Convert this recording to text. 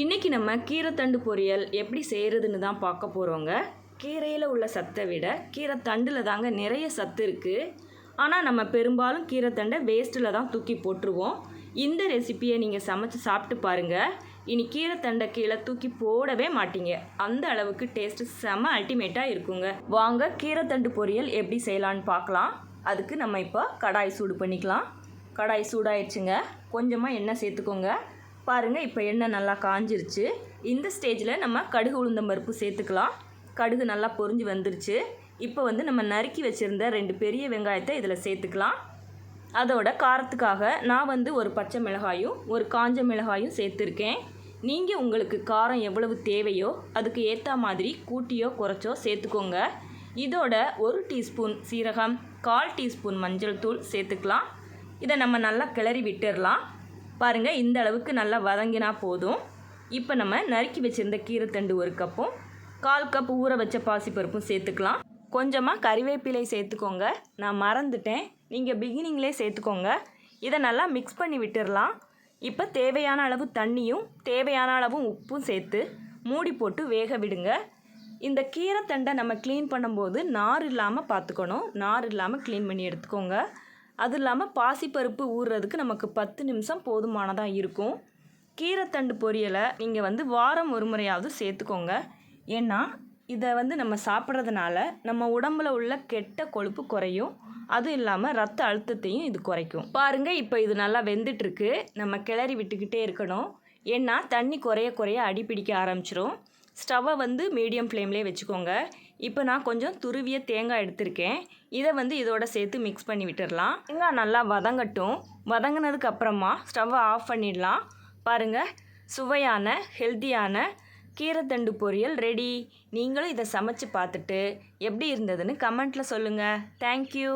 இன்றைக்கி நம்ம கீரைத்தண்டு பொரியல் எப்படி செய்கிறதுன்னு தான் பார்க்க போகிறோங்க கீரையில் உள்ள சத்தை விட கீரை தண்டில் தாங்க நிறைய சத்து இருக்குது ஆனால் நம்ம பெரும்பாலும் கீரைத்தண்டை வேஸ்ட்டில் தான் தூக்கி போட்டுருவோம். இந்த ரெசிப்பியை நீங்கள் சமைச்சு சாப்பிட்டு பாருங்கள் இனி கீரைத்தண்டை கீழே தூக்கி போடவே மாட்டீங்க. அந்த அளவுக்கு டேஸ்ட்டு செம அல்டிமேட்டாக இருக்குங்க. வாங்க கீரைத்தண்டு பொரியல் எப்படி செய்யலான்னு பார்க்கலாம். அதுக்கு நம்ம இப்போ கடாய் சூடு பண்ணிக்கலாம். கடாய் சூடாயிடுச்சுங்க கொஞ்சமாக எண்ணெய் சேர்த்துக்கோங்க. பாருங்கள் இப்போ எண்ணெய் நல்லா காஞ்சிருச்சு. இந்த ஸ்டேஜில் நம்ம கடுகு உளுந்தம் பருப்பு சேர்த்துக்கலாம். கடுகு நல்லா பொரிஞ்சு வந்துருச்சு. இப்போ வந்து நம்ம நறுக்கி வச்சுருந்த ரெண்டு பெரிய வெங்காயத்தை இதில் சேர்த்துக்கலாம். அதோட காரத்துக்காக நான் வந்து ஒரு பச்சை மிளகாயும் ஒரு காஞ்ச மிளகாயும் சேர்த்துருக்கேன். நீங்கள் உங்களுக்கு காரம் எவ்வளவு தேவையோ அதுக்கு ஏற்ற மாதிரி கூட்டியோ குறைச்சோ சேர்த்துக்கோங்க. இதோட ஒரு டீஸ்பூன் சீரகம் கால் டீஸ்பூன் மஞ்சள் தூள் சேர்த்துக்கலாம். இதை நம்ம நல்லா கிளறி விட்டுடலாம் பாருங்கள் இந்த அளவுக்கு நல்லா வதங்கினா போதும். இப்போ நம்ம நறுக்கி வச்சுருந்த கீரைத்தண்டு ஒரு கப்பும் கால் கப் ஊற வச்ச பாசிப்பருப்பும் சேர்த்துக்கலாம். கொஞ்சமாக கறிவேப்பிலை சேர்த்துக்கோங்க. நான் மறந்துட்டேன். நீங்கள் பிகினிங்லேயே சேர்த்துக்கோங்க. இதை நல்லா மிக்ஸ் பண்ணி விட்டுடலாம் இப்போ தேவையான அளவு தண்ணியும் தேவையான அளவும் உப்பும் சேர்த்து மூடி போட்டு வேக விடுங்க. இந்த கீரைத்தண்டை நம்ம க்ளீன் பண்ணும்போது நார் இல்லாமல் பார்த்துக்கணும் நார் இல்லாமல் க்ளீன் பண்ணி எடுத்துக்கோங்க. அது இல்லாமல் பாசிப்பருப்பு ஊறுறதுக்கு நமக்கு பத்து நிமிஷம் போதுமானதாக இருக்கும். கீரைத்தண்டு பொரியலை நீங்கள் வந்து வாரம் ஒரு முறையாவது சேர்த்துக்கோங்க. ஏன்னா இதை வந்து நம்ம சாப்பிட்றதுனால நம்ம உடம்புல உள்ள கெட்ட கொழுப்பு குறையும். அதுவும் இல்லாமல் ரத்த அழுத்தத்தையும் இது குறைக்கும். பாருங்கள் இப்போ இது நல்லா வெந்துட்டுருக்கு. நம்ம கிளறி விட்டுக்கிட்டே இருக்கணும். ஏன்னா தண்ணி குறைய குறைய அடி பிடிக்க ஆரம்பிச்சிரும். ஸ்டவ்வை வந்து மீடியம் ஃப்ளேம்லேயே வச்சுக்கோங்க. இப்போ நான் கொஞ்சம் துருவிய தேங்காய் எடுத்திருக்கேன். இதை வந்து இதோட சேர்த்து மிக்ஸ் பண்ணி விட்டுடலாம் தேங்காய் நல்லா வதங்கட்டும். வதங்கினதுக்கு அப்புறமா ஸ்டவ்வை ஆஃப் பண்ணிடலாம். பாருங்கள் சுவையான ஹெல்த்தியான கீரைத்தண்டு பொரியல் ரெடி. நீங்களும் இதை சமைச்சு பார்த்துட்டு எப்படி இருந்ததுன்னு கமெண்ட்டில் சொல்லுங்கள் தேங்க்யூ